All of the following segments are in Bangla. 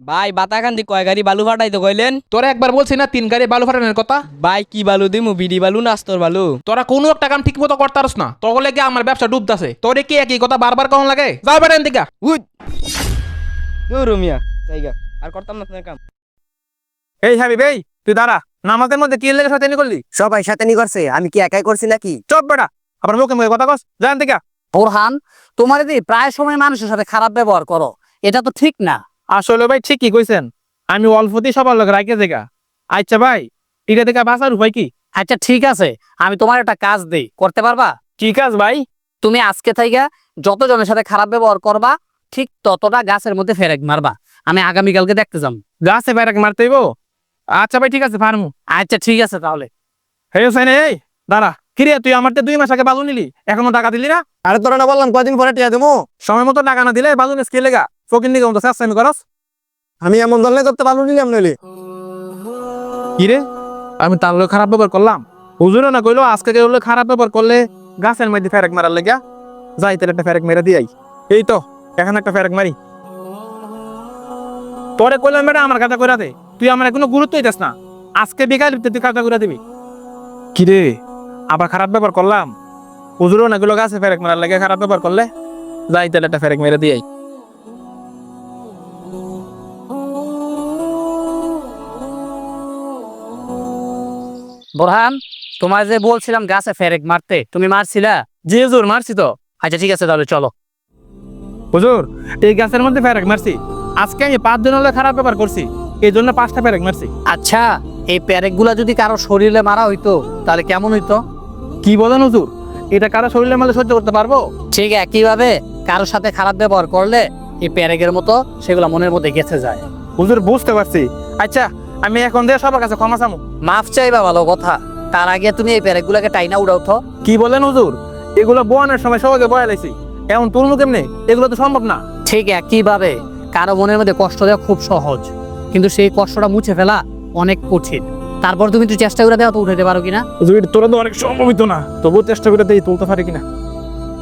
ভাই বাতাকান্দি কয় গাড়ি বালু ফাটাইতে কইলেন? তোরা একবার বলছি না তিন গাড়ি বালু ফাটানোর কথা? ভাই কি বালু দিমু? বিডি বালু না আস্তর বালু? তোরা কোনো একটা কাম ঠিক মতো করতে পারস না। তোর লেগে আমার ব্যবসা ডুবতাছে তোরে কি একই কথা বারবার কেমন লাগে? যাই বেড়েন দিকা উই! দূর মিয়া জায়গা। আর করতাম না কাম। এই হাবিব এই তুই দাঁড়া। নামাজের মধ্যে কি লেগে শয়তানি করলি? সবাই সাথে করছে আমি কি একাই করছি নাকি? চপ বেটা আবার মুখে মুখে কথা কস। জান দিকা বোরহান তোমার দি প্রায় সময় মানুষের সাথে খারাপ ব্যবহার করো এটা তো ঠিক না। আসলে ভাই ঠিকই কইছেন। আমি অল্পতেই সবার লোক রাখে দেখা আচ্ছা ভাই এটা দেখা বাঁচার উপায় কি? আচ্ছা ঠিক আছে। আমি তোমার একটা কাজ দেই। করতে পারবা? কি কাজ ভাই? তুমি আজকে থাইকা যতজনের সাথে খারাপ ব্যবহার করবা ঠিক ততটা গাছের মধ্যে ফেরেক মারবা। আমি আগামীকালকে দেখতে যাম। গাছে বাইরাক মারতেইব আচ্ছা ভাই ঠিক আছে ফার্মু। আচ্ছা ঠিক আছে তাহলে। হে হোসেন এই দাঁড়া। কিরে তুই আমার তো দুই মাস আগে বালু নিলি এখনও টাকা দিলি না? আরে তোরা না বললাম কদিন পরে টিয়া দেবো? সময় মতো টাকা না দিলে বালু নিস কি ফকির নিকে মতো চেষ্টা করস? আমি এমন ধরনের করতে পারব নিলাম নইলে কিরে আমি তার লোক খারাপ ব্যবহার করলাম? হুজুরও না কইলো আজকে কেউ খারাপ ব্যবহার করলে গাছের মধ্যে ফেরেক মারার লেগা যাই তাহলে একটা ফেরেক মেরে দিয়াই। এই তো এখন একটা ফেরেক মারি। পরে কইলাম ম্যাডাম আমার কাজটা করে দে। তুই আমার কোনো গুরুত্বই দিস না। আজকে বিকাল তুই কাজটা করে দিবি। কিরে আবার খারাপ ব্যবহার করলাম? হুজুরও না কইলো গাছে ফেরেক মারার লেগে খারাপ ব্যবহার করলে যাই তাহলে একটা ফেরেক মেরে দিয়াই। বোরহান তোমার যে বলছিলাম গাছে ফেরেক মারতে তুমি মারছিলা? জি হুজুর মারছি তো। আচ্ছা ঠিক আছে তাহলে চলো। হুজুর এই গাছের মধ্যে ফেরেক মারছি। আজকে আমি পাঁচ দিন হলে খারাপ ব্যবহার করছি। এই জন্য পাঁচটা ফেরেক মারছি। আচ্ছা এই প্যারেকগুলা যদি কারও শরীরে মারা হইতো তাহলে কেমন হইতো? কি বলেন হুজুর? এটা কারও শরীরের মধ্যে সহ্য করতে পারব? ঠিক একইভাবে কারোর সাথে খারাপ ব্যবহার করলে এই প্যারেকের মতো সেগুলো মনের মধ্যে গেছে যায়। হুজুর বুঝতে পারছি। আচ্ছা আমি এখন দিয়ে সবার কাছে ক্ষমা চামু। মাফ চাইবা ভালো কথা। তার আগে তুমি এই প্যারেকগুলোকে টাইনা উড়াও তো কি বলেন হুজুর? এগুলো বয়ানের সময় সবাইকে বয়া লাইছি। এমন তুলমু কেমনে? এগুলো তো সম্ভব না। ঠিক একইভাবে কারও মনের মধ্যে কষ্ট দেওয়া খুব সহজ। কিন্তু সেই কষ্টটা মুছে ফেলা অনেক কঠিন। তারপর তুমি একটু চেষ্টা করে দেওয়া তো উঠাতে পারো কিনা। হুজুর তোরা তো অনেক সম্ভবিত না। তবুও চেষ্টা করে দেই তুলতে পারি কিনা।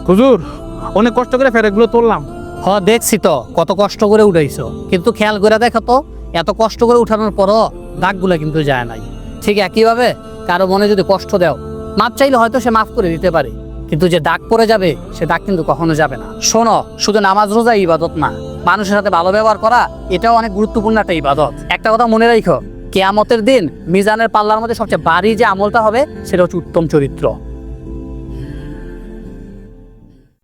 হুজুর অনেক কষ্ট করে ফের এগুলো তুললাম। হ দেখছি তো। কত কষ্ট করে উঠাইছো। কিন্তু খেয়াল করে দেখো তো এত কষ্ট করে উঠানোর পরও দাগগুলো কিন্তু যায় নাই। ঠিক একইভাবে কারও মনে যদি কষ্ট দাও, মাপ চাইলে হয়তো সে মাফ করে দিতে পারে। কিন্তু যে দাগ পড়ে যাবে, সে দাগ কিন্তু কখনো যাবে না। শোনো, শুধু নামাজ রোজা ইবাদত না, মানুষের সাথে ভালো ব্যবহার করা, এটাও অনেক গুরুত্বপূর্ণ একটা ইবাদত। একটা কথা মনে রাখো, কেয়ামতের দিন মিজানের পাল্লার মধ্যে সবচেয়ে বাড়ি যে আমলটা হবে, সেটা হচ্ছে উত্তম চরিত্র।